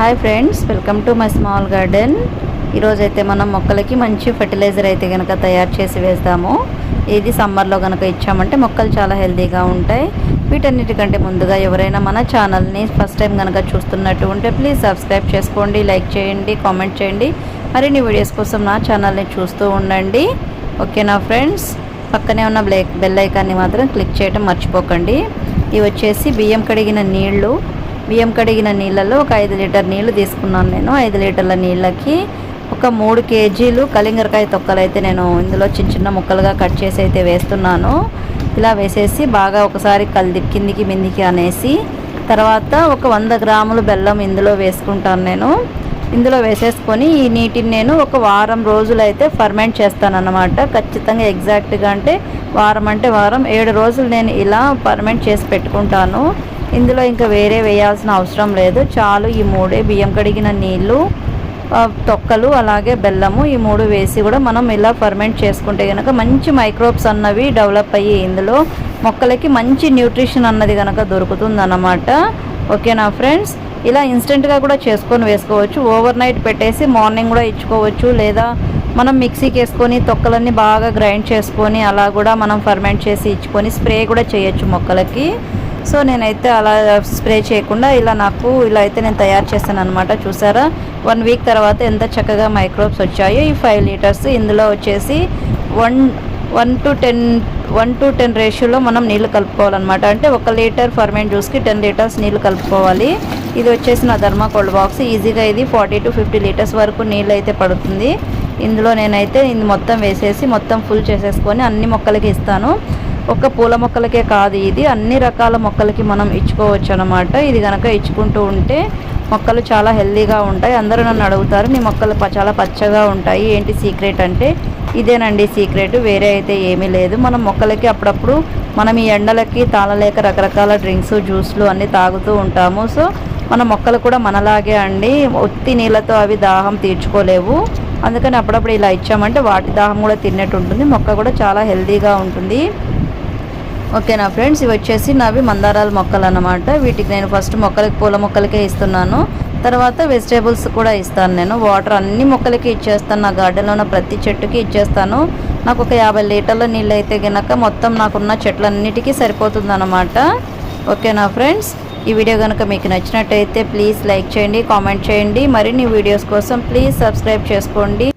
Hi friends welcome to my small garden ఈరోజైతే మనం మొక్కలకి మంచి ఫర్టిలైజర్ అయితే కనుక తయారు చేసి వేస్తాము. ఇది సమ్మర్లో కనుక ఇచ్చామంటే మొక్కలు చాలా హెల్తీగా ఉంటాయి. వీటన్నిటికంటే ముందుగా ఎవరైనా మన ఛానల్ని ఫస్ట్ టైం కనుక చూస్తున్నట్టు ఉంటే ప్లీజ్ సబ్స్క్రైబ్ చేసుకోండి లైక్ చేయండి కామెంట్ చేయండి. మరిన్ని వీడియోస్ కోసం నా ఛానల్ని చూస్తూ ఉండండి. ఓకేనా ఫ్రెండ్స్ పక్కనే ఉన్న బ్లే బెల్ ఐకాన్ని మాత్రం క్లిక్ చేయడం మర్చిపోకండి. ఇవి వచ్చేసి బియ్యం కడిగిన నీళ్ళు బియ్యం కడిగిన నీళ్ళలో ఒక ఐదు లీటర్ నీళ్ళు తీసుకున్నాను నేను. ఐదు లీటర్ల నీళ్ళకి ఒక మూడు కేజీలు కలింగరకాయ తొక్కలు అయితే నేను ఇందులో చిన్న చిన్న ముక్కలుగా కట్ చేసి అయితే వేస్తున్నాను. ఇలా వేసేసి బాగా ఒకసారి కలిది కిందికి మిందికి అనేసి తర్వాత ఒక వంద గ్రాములు బెల్లం ఇందులో వేసుకుంటాను నేను. ఇందులో వేసేసుకొని ఈ నీటిని నేను ఒక వారం రోజులు అయితే ఫర్మెంట్ చేస్తానన్నమాట. ఖచ్చితంగా ఎగ్జాక్ట్గా అంటే వారం అంటే వారం ఏడు రోజులు నేను ఇలా ఫర్మెంట్ చేసి పెట్టుకుంటాను. ఇందులో ఇంకా వేరే వేయాల్సిన అవసరం లేదు. చాలు ఈ మూడే బియ్యం కడిగిన నీళ్ళు తొక్కలు అలాగే బెల్లము ఈ మూడు వేసి కూడా మనం ఇలా ఫర్మెంట్ చేసుకుంటే కనుక మంచి మైక్రోబ్స్ అన్నవి డెవలప్ అయ్యి ఇందులో మొక్కలకి మంచి న్యూట్రిషన్ అన్నది కనుక దొరుకుతుంది అన్నమాట ఓకేనా ఫ్రెండ్స్? ఇలా ఇన్స్టెంట్గా కూడా చేసుకొని వేసుకోవచ్చు. ఓవర్ నైట్ పెట్టేసి మార్నింగ్ కూడా ఇచ్చుకోవచ్చు. లేదా మనం మిక్సీకి వేసుకొని తొక్కలన్నీ బాగా గ్రైండ్ చేసుకొని అలా కూడా మనం ఫర్మెంట్ చేసి ఇచ్చుకొని స్ప్రే కూడా చేయొచ్చు మొక్కలకి. సో నేనైతే అలా స్ప్రే చేయకుండా ఇలా నాకు ఇలా అయితే నేను తయారు చేస్తాను అనమాట చూసారా? వన్ వీక్ తర్వాత ఎంత చక్కగా మైక్రోబ్స్ వచ్చాయో ఈ ఫైవ్ లీటర్స్ ఇందులో వచ్చేసి one one to ten one to ten రేషియోలో మనం నీళ్ళు కలుపుకోవాలన్నమాట. అంటే ఒక లీటర్ ఫర్మెంట్ జ్యూస్కి టెన్ లీటర్స్ నీళ్ళు కలుపుకోవాలి. ఇది వచ్చేసి నా ధర్మా కోల్డ్ బాక్స్. ఈజీగా ఇది ఫార్టీ టు ఫిఫ్టీ లీటర్స్ వరకు నీళ్ళు అయితే పడుతుంది. ఇందులో నేనైతే ఇది మొత్తం వేసేసి మొత్తం ఫుల్ చేసేసుకొని అన్ని మొక్కలకి ఇస్తాను. ఒక పూల మొక్కలకే కాదు ఇది. అన్ని రకాల మొక్కలకి మనం ఇచ్చుకోవచ్చు అనమాట ఇది కనుక ఇచ్చుకుంటూ ఉంటే మొక్కలు చాలా హెల్దీగా ఉంటాయి. అందరూ నన్ను అడుగుతారు నీ మొక్కలు ప- చాలా పచ్చగా ఉంటాయి. ఏంటి సీక్రెట్? అంటే ఇదేనండి సీక్రెట్ వేరే అయితే ఏమీ లేదు. మనం మొక్కలకి అప్పుడప్పుడు మనం ఈ ఎండలకి తాళలేక రకరకాల డ్రింక్స్ జ్యూస్లు అన్నీ తాగుతూ ఉంటాము. సో మన మొక్కలు కూడా మనలాగే అండి. ఒత్తి నీళ్ళతో అవి దాహం తీర్చుకోలేవు. అందుకని అప్పుడప్పుడు ఇలా ఇచ్చామంటే వాటి దాహం కూడా తిన్నట్టు ఉంటుంది. మొక్క కూడా చాలా హెల్దీగా ఉంటుంది. ఓకేనా ఫ్రెండ్స్? ఇవి వచ్చేసి నావి మందారాల మొక్కలు అన్నమాట. వీటికి నేను ఫస్ట్ మొక్కలకి పూల మొక్కలకే ఇస్తున్నాను. తర్వాత వెజిటేబుల్స్ కూడా ఇస్తాను నేను. వాటర్ అన్ని మొక్కలకి ఇచ్చేస్తాను. నా గార్డెన్లో ఉన్న ప్రతి చెట్టుకి ఇచ్చేస్తాను. నాకు ఒక యాభై లీటర్ల నీళ్ళు అయితే గనక మొత్తం నాకున్న చెట్లన్నిటికీ సరిపోతుంది అనమాట ఓకేనా ఫ్రెండ్స్? ఈ వీడియో కనుక మీకు నచ్చినట్టయితే ప్లీజ్ లైక్ చేయండి కామెంట్ చేయండి. మరిన్ని వీడియోస్ కోసం ప్లీజ్ సబ్స్క్రైబ్ చేసుకోండి.